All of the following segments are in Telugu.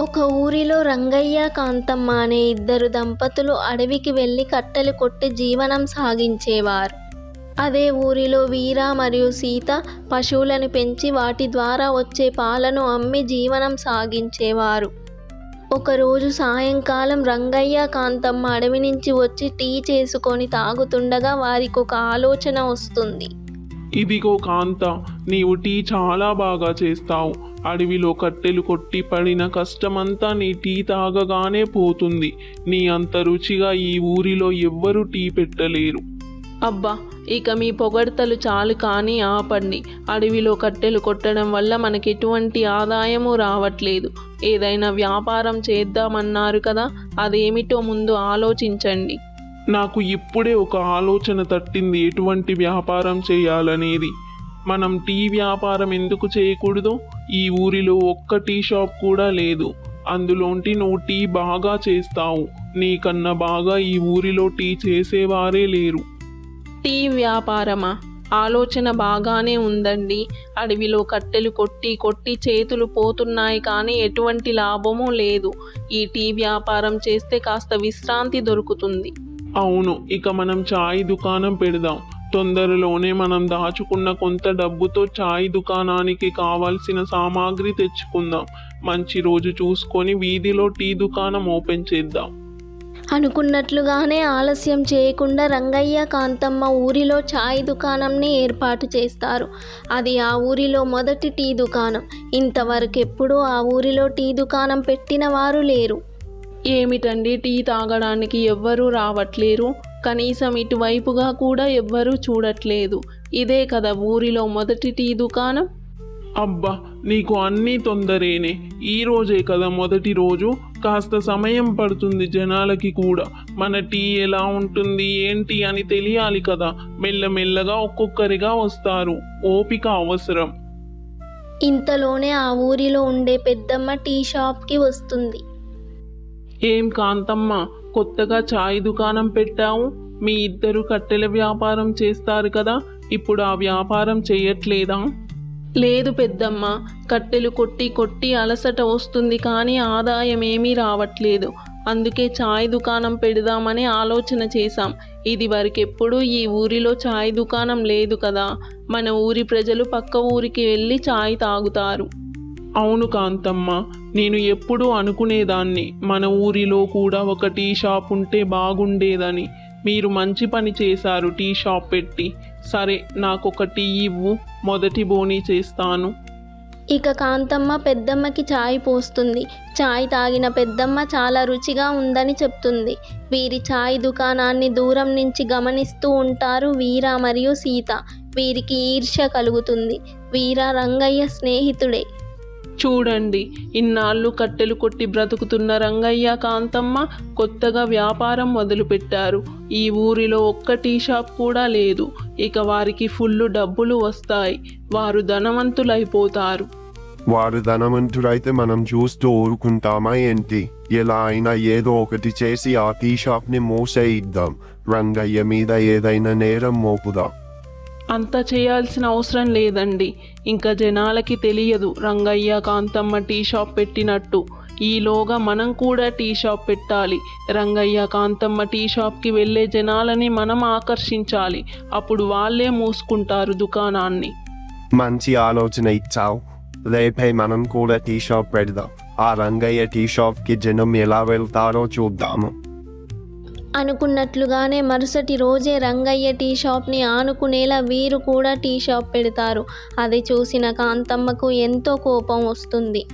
ఒక ఊరిలో రంగయ్య కాంతమ్మ అనే ఇద్దరు దంపతులు అడవికి వెళ్ళి కట్టెలు కొట్టి జీవనం సాగించేవారు. అదే ఊరిలో వీర మరియు సీత పశువులను పెంచి వాటి ద్వారా వచ్చే పాలను అమ్మి జీవనం సాగించేవారు. ఒకరోజు సాయంకాలం రంగయ్య కాంతమ్మ అడవి నుంచి వచ్చి టీ చేసుకొని తాగుతుండగా వారికి ఒక ఆలోచన వస్తుంది. ఇదిగో కాంత నీవు టీ చాలా బాగా చేస్తావు. అడవిలో కట్టెలు కొట్టి పడిన కష్టమంతా నీ టీ తాగగానే పోతుంది. నీ అంత రుచిగా ఈ ఊరిలో ఎవ్వరూ టీ పెట్టలేరు. అబ్బా ఇక మీ పొగడ్తలు చాలు కానీ ఆపండి. అడవిలో కట్టెలు కొట్టడం వల్ల మనకి ఎటువంటి ఆదాయము రావట్లేదు. ఏదైనా వ్యాపారం చేద్దామన్నారు కదా అదేమిటో ముందు ఆలోచించండి. నాకు ఇప్పుడే ఒక ఆలోచన తట్టింది ఎటువంటి వ్యాపారం చేయాలనేది. మనం టీ వ్యాపారం ఎందుకు చేయకూడదు? ఈ ఊరిలో ఒక్క టీ షాప్ కూడా లేదు. అందులోంటి నువ్వు టీ బాగా చేస్తావు. నీకన్నా బాగా ఈ ఊరిలో టీ చేసేవారే లేరు. టీ వ్యాపారమా? ఆలోచన బాగానే ఉందండి. అడవిలో కట్టెలు కొట్టి కొట్టి చేతులు పోతున్నాయి కానీ ఎటువంటి లాభము లేదు. ఈ టీ వ్యాపారం చేస్తే కాస్త విశ్రాంతి దొరుకుతుంది. అవును ఇక మనం చాయ్ దుకాణం పెడదాం. తొందరలోనే మనం దాచుకున్న కొంత డబ్బుతో చాయ్ దుకాణానికి కావాల్సిన సామాగ్రి తెచ్చుకుందాం. మంచి రోజు చూసుకొని వీధిలో టీ దుకాణం ఓపెన్ చేద్దాం. అనుకున్నట్లుగానే ఆలస్యం చేయకుండా రంగయ్య కాంతమ్మ ఊరిలో చాయ్ దుకాణంని ఏర్పాటు చేస్తారు. అది ఆ ఊరిలో మొదటి టీ దుకాణం. ఇంతవరకు ఎప్పుడూ ఆ ఊరిలో టీ దుకాణం పెట్టిన వారు లేరు. ఏమిటండి టీ తాగడానికి ఎవ్వరూ రావట్లేరు? కనీసం ఇటువైపుగా కూడా ఎవ్వరూ చూడట్లేదు. ఇదే కదా ఊరిలో మొదటి టీ దుకాణం? అబ్బా నీకు అన్నీ తొందరేనే. ఈ రోజే కదా మొదటి రోజు. కాస్త సమయం పడుతుంది జనాలకి కూడా. మన టీ ఎలా ఉంటుంది ఏంటి అని తెలియాలి కదా. మెల్లమెల్లగా ఒక్కొక్కరిగా వస్తారు. ఓపిక అవసరం. ఇంతలోనే ఆ ఊరిలో ఉండే పెద్దమ్మ టీ షాప్కి వస్తుంది. ఏం కాంతమ్మ కొత్తగా చాయ్ దుకాణం పెట్టావు? మీ ఇద్దరు కట్టెల వ్యాపారం చేస్తారు కదా ఇప్పుడు ఆ వ్యాపారం చేయట్లేదా? లేదు పెద్దమ్మ కట్టెలు కొట్టి కొట్టి అలసట వస్తుంది కానీ ఆదాయం ఏమీ రావట్లేదు. అందుకే చాయ్ దుకాణం పెడదామని ఆలోచన చేశాం. ఇది వరకెప్పుడు ఈ ఊరిలో చాయ్ దుకాణం లేదు కదా. మన ఊరి ప్రజలు పక్క ఊరికి వెళ్ళి చాయ్ తాగుతారు. అవును కాంతమ్మ నేను ఎప్పుడూ అనుకునేదాన్ని మన ఊరిలో కూడా ఒక టీ షాప్ ఉంటే బాగుండేదని. మీరు మంచి పని చేశారు టీ షాప్ పెట్టి. సరే నాకు ఒక టీ ఇవ్వు మొదటి బోనీ చేస్తాను. ఇక కాంతమ్మ పెద్దమ్మకి చాయ్ పోస్తుంది. చాయ్ తాగిన పెద్దమ్మ చాలా రుచిగా ఉందని చెప్తుంది. వీరి చాయ్ దుకాణాన్ని దూరం నుంచి గమనిస్తూ ఉంటారు వీర మరియు సీత. వీరికి ఈర్ష్య కలుగుతుంది. వీర రంగయ్య స్నేహితుడే. చూడండి ఇన్నాళ్ళు కట్టెలు కొట్టి బ్రతుకుతున్న రంగయ్య కాంతమ్మ కొత్తగా వ్యాపారం మొదలుపెట్టారు. ఈ ఊరిలో ఒక్క టీ షాప్ కూడా లేదు. ఇక వారికి ఫుల్ డబ్బులు వస్తాయి. వారు ధనవంతులైపోతారు. వారు ధనవంతుడైతే మనం చూస్తూ ఊరుకుంటామా ఏంటి? ఎలా అయినా ఏదో ఒకటి చేసి ఆ టీ షాప్ని రంగయ్య మీద ఏదైనా నేరం మోపుదాం. అంత చేయాల్సిన అవసరం లేదండి. ఇంకా జనాలకి తెలియదు రంగయ్య కాంతమ్మ టీ షాప్ పెట్టినట్టు. ఈలోగా మనం కూడా టీ షాప్ పెట్టాలి. రంగయ్య కాంతమ్మ టీ షాప్కి వెళ్ళే జనాలని మనం ఆకర్షించాలి. అప్పుడు వాళ్ళే మూసుకుంటారు దుకాణాన్ని. మంచి ఆలోచన ఇచ్చావు. రేపే మనం కూడా టీ షాప్ పెడదాం. ఆ రంగయ్య టీ షాప్కి జనం ఎలా వెళ్తారో చూద్దాము. అనుకున్నట్లుగానే మరుసటి రోజే రంగయ్య టీ షాప్ని ఆనుకునేలా వీరు కూడా టీ షాప్ పెడతారు. అది చూసిన కాంతమ్మకు ఎంతో కోపం వస్తుంది.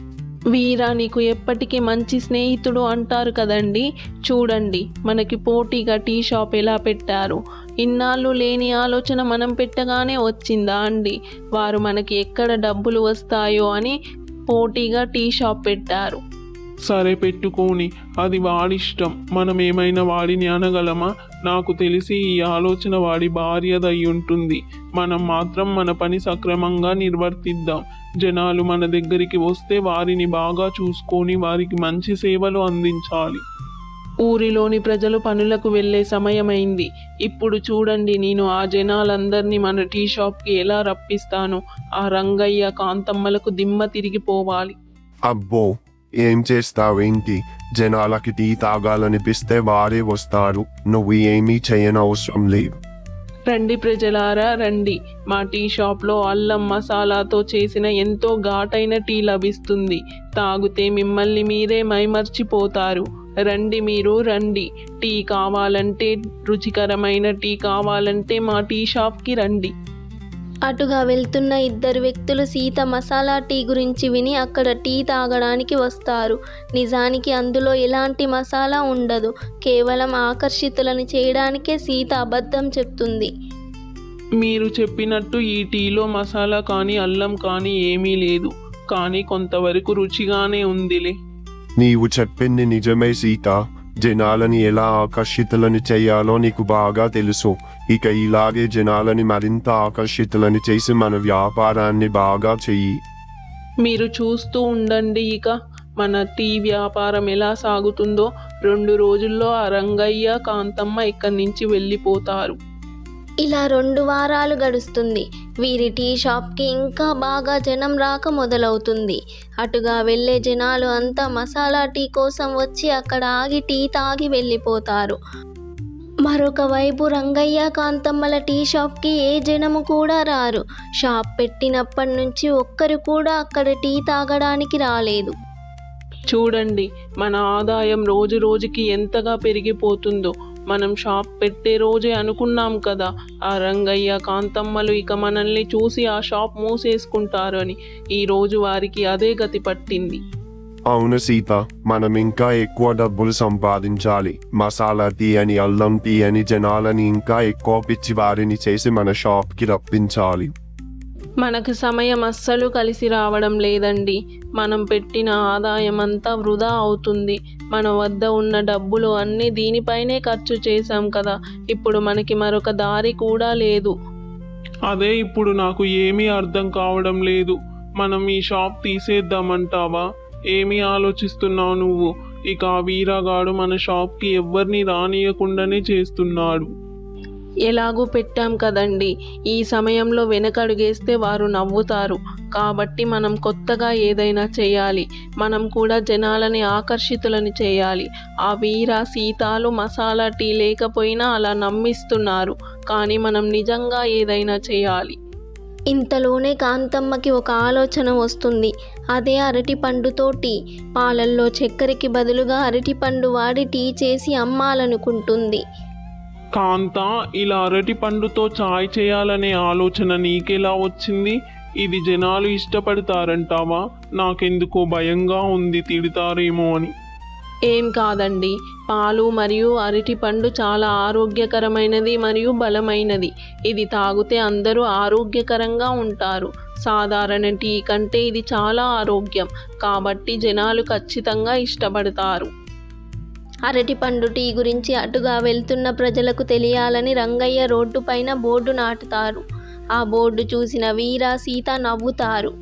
వీరా నీకు ఎప్పటికీ మంచి స్నేహితుడు అంటారు కదండి. చూడండి మనకి పోటీగా టీ షాప్ ఎలా పెట్టారు. ఇన్నాళ్ళు లేని ఆలోచన మనం పెట్టగానే వచ్చిందా అండి? వారు మనకి ఎక్కడ డబ్బులు వస్తాయో అని పోటీగా టీ షాప్ పెట్టారు. సరే పెట్టుకోని అది వాడిష్టం. మనం ఏమైనా వాడిని అనగలమా? నాకు తెలిసి ఈ ఆలోచన వాడి భార్యదై ఉంటుంది మనం మాత్రం మన పని సక్రమంగా నిర్వర్తిద్దాం. జనాలు మన దగ్గరికి వస్తే వారిని బాగా చూసుకొని వారికి మంచి సేవలు అందించాలి. ఊరిలోని ప్రజలు పనులకు వెళ్ళే సమయమైంది. ఇప్పుడు చూడండి నేను ఆ జనాలందరినీ మన టీ షాప్కి ఎలా రప్పిస్తాను. ఆ రంగయ్య కాంతమ్మలకు దిమ్మ తిరిగిపోవాలి. అబ్బో! ఏం చేస్తావేంటి? జనాలకి టీ తాగాలనిపిస్తే వారే వస్తారు. నువ్వు ఏమీ చేయనవసరం లేదు. రండి ప్రజలారా రండి. మా టీ షాప్లో అల్లం మసాలాతో చేసిన ఎంతో ఘాటైన టీ లభిస్తుంది. తాగితే మిమ్మల్ని మీరే మైమర్చిపోతారు. రండి మీరు రండి. టీ కావాలంటే రుచికరమైన టీ కావాలంటే మా టీ షాప్కి రండి. అటుగా వెళ్తున్న ఇద్దరు వ్యక్తులు సీత మసాలా టీ గురించి విని అక్కడ టీ తాగడానికి వస్తారు. నిజానికి అందులో ఎలాంటి మసాలా ఉండదు. కేవలం ఆకర్షితులను చేయడానికే సీత అబద్ధం చెప్తుంది. మీరు చెప్పినట్టు ఈ టీలో మసాలా కానీ అల్లం కానీ ఏమీ లేదు. కానీ కొంతవరకు రుచిగానే ఉందిలే. నీవు చెప్పింది నిజమే సీత. జనాలని ఎలా ఆకర్షితులను చేయాలో నీకు బాగా తెలుసు. ఇక ఇలాగే జనాలని మరింత ఆకర్షితులను చేసి మన వ్యాపారాన్ని బాగా చెయ్యి. మీరు చూస్తూ ఉండండి ఇక మన టీ వ్యాపారం ఎలా సాగుతుందో. రెండు రోజుల్లో ఆ రంగయ్య కాంతమ్మ ఇక్కడి నుంచి వెళ్ళిపోతారు. ఇలా రెండు వారాలు గడుస్తుంది. వీరి టీ షాప్కి ఇంకా బాగా జనం రాక మొదలవుతుంది. అటుగా వెళ్ళే జనాలు అంతా మసాలా టీ కోసం వచ్చి అక్కడ ఆగి టీ తాగి వెళ్ళిపోతారు. మరొక వైపు రంగయ్య కాంతమ్మల టీ షాప్కి ఏ జనము కూడా రారు. షాప్ పెట్టినప్పటి నుంచి ఒక్కరు కూడా అక్కడ టీ తాగడానికి రాలేదు. చూడండి మన ఆదాయం రోజు రోజుకి ఎంతగా పెరిగిపోతుందో. మనం షాప్ పెట్టే రోజే అనుకున్నాం కదా ఆ రంగయ్య కాంతమ్మలు ఇక మనల్ని చూసి ఆ షాప్ మూసేసుకుంటారు అని ఈరోజు వారికి అదే గతి పట్టింది. అవును సీత మనం ఇంకా ఎక్కువ డబ్బులు సంపాదించాలి. మసాలా టీ అని అల్లం టీ అని జనాలని ఇంకా ఎక్కువ పిచ్చి వారిని చేసి మన షాప్కి రప్పించాలి. మనకు సమయం అస్సలు కలిసి రావడం లేదండి. మనం పెట్టిన ఆదాయం అంతా వృధా అవుతుంది. మన వద్ద ఉన్న డబ్బులు అన్నీ దీనిపైనే ఖర్చు చేశాం కదా. ఇప్పుడు మనకి మరొక దారి కూడా లేదు. అదే ఇప్పుడు నాకు ఏమీ అర్థం కావడం లేదు. మనం ఈ షాప్ తీసేద్దామంటావా? ఏమీ ఆలోచిస్తున్నావు నువ్వు? ఇక ఆ వీరాగాడు మన షాప్కి ఎవ్వరిని రానియకుండానే చేస్తున్నాడు. ఎలాగూ పెట్టాం కదండి. ఈ సమయంలో వెనకడుగేస్తే వారు నవ్వుతారు. కాబట్టి మనం కొత్తగా ఏదైనా చేయాలి. మనం కూడా జనాలని ఆకర్షితులని చేయాలి. ఆ వీర సీతాలు మసాలా టీ లేకపోయినా అలా నమ్మిస్తున్నారు. కానీ మనం నిజంగా ఏదైనా చేయాలి. ఇంతలోనే కాంతమ్మకి ఒక ఆలోచన వస్తుంది. అదే అరటిపండుతో టీ పాలల్లో చక్కెరకి బదులుగా అరటి పండు వాడి టీ చేసి అమ్మాలనుకుంటుంది. కాంత ఇలా అరటి పండుతో చాయ్ చేయాలనే ఆలోచన నీకెలా వచ్చింది? ఇది జనాలు ఇష్టపడతారంటావా? నాకెందుకో భయంగా ఉంది తిడతారేమో అని. ఏం కాదండి. పాలు మరియు అరటి పండు చాలా ఆరోగ్యకరమైనది మరియు బలమైనది. ఇది తాగితే అందరూ ఆరోగ్యకరంగా ఉంటారు. సాధారణ టీ కంటే ఇది చాలా ఆరోగ్యం. కాబట్టి జనాలు ఖచ్చితంగా ఇష్టపడతారు. అరటి పండు టీ గురించి అటుగా వెళ్తున్న ప్రజలకు తెలియాలని రంగయ్య రోడ్డు పైన బోర్డు నాటుతారు. ఆ బోర్డు చూసిన వీర సీత నవ్వుతారు.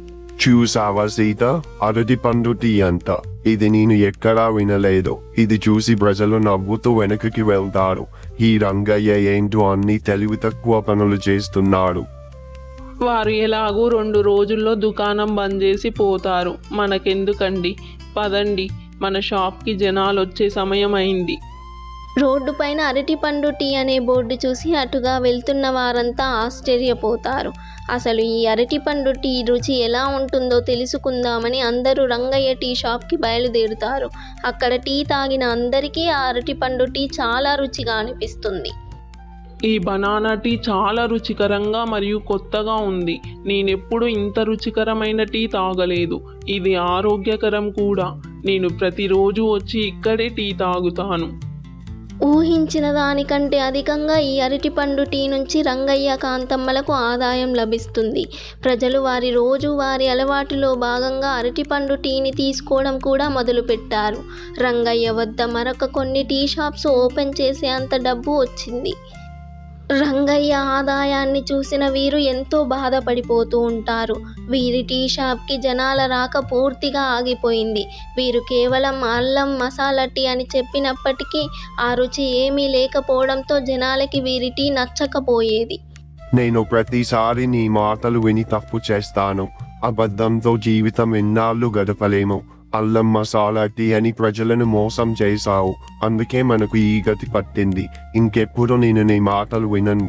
చూసావా సీత? అరటి పండు టీ అంట. ఇది నేను ఎక్కడా వినలేదు. ఇది చూసి ప్రజలు నవ్వుతూ వెనక్కి వెళ్తారు. ఈ రంగయ్య ఏంటో అన్ని తెలివి తక్కువ పనులు చేస్తున్నాడు. వారు ఎలాగూ రెండు రోజుల్లో దుకాణం బంద్ చేసి పోతారు. మనకెందుకండి? పదండి. మన షాప్కి జనాలు వచ్చే సమయం అయింది రోడ్డు పైన అరటి పండు టీ అనే బోర్డు చూసి అటుగా వెళ్తున్న వారంతా ఆశ్చర్యపోతారు. అసలు ఈ అరటి పండు టీ రుచి ఎలా ఉంటుందో తెలుసుకుందామని అందరూ రంగయ్య టీ షాప్కి బయలుదేరుతారు. అక్కడ టీ తాగిన అందరికీ ఆ అరటి పండు టీ చాలా రుచిగా అనిపిస్తుంది. ఈ బనానా టీ చాలా రుచికరంగా మరియు కొత్తగా ఉంది. నేనెప్పుడు ఇంత రుచికరమైన టీ తాగలేదు. ఇది ఆరోగ్యకరం కూడా. నేను ప్రతిరోజు వచ్చి ఇక్కడే టీ తాగుతాను. ఊహించిన దానికంటే అధికంగా ఈ అరటిపండు టీ నుంచి రంగయ్య కాంతమ్మలకు ఆదాయం లభిస్తుంది. ప్రజలు వారి రోజువారి అలవాటులో భాగంగా అరటిపండు టీని తీసుకోవడం కూడా మొదలుపెట్టారు. రంగయ్య వద్ద మరొక కొన్ని టీ షాప్స్ ఓపెన్ చేసే అంత డబ్బు వచ్చింది. రంగయ్య ఆదాయాన్ని చూసిన వీరు ఎంతో బాధపడిపోతూ ఉంటారు. వీరి టీ షాప్కి జనాల రాక పూర్తిగా ఆగిపోయింది. వీరు కేవలం అల్లం మసాలా టీ అని చెప్పినప్పటికీ ఆ రుచి ఏమీ లేకపోవడంతో జనాలకి వీరి టీ నచ్చకపోయేది. నేను ప్రతిసారి నీ మాటలు విని తప్పు చేస్తాను. అబద్ధంతో జీవితం ఎన్నాళ్ళు గడపలేము. అల్లం మసాలా టీ అని ప్రజలను మోసం చేశావు. అందుకే మనకు ఈ గతి పట్టింది. ఇంకెప్పుడు నేను నీ మాటలు వినను.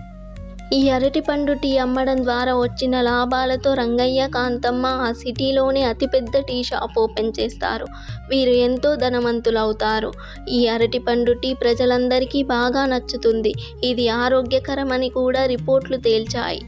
ఈ అరటిపండు టీ అమ్మడం ద్వారా వచ్చిన లాభాలతో రంగయ్య కాంతమ్మ ఆ సిటీలోనే అతిపెద్ద టీ షాప్ ఓపెన్ చేస్తారు. వీరు ఎంతో ధనవంతులవుతారు. ఈ అరటిపండు టీ ప్రజలందరికీ బాగా నచ్చుతుంది. ఇది ఆరోగ్యకరమని కూడా రిపోర్ట్లు తేల్చాయి.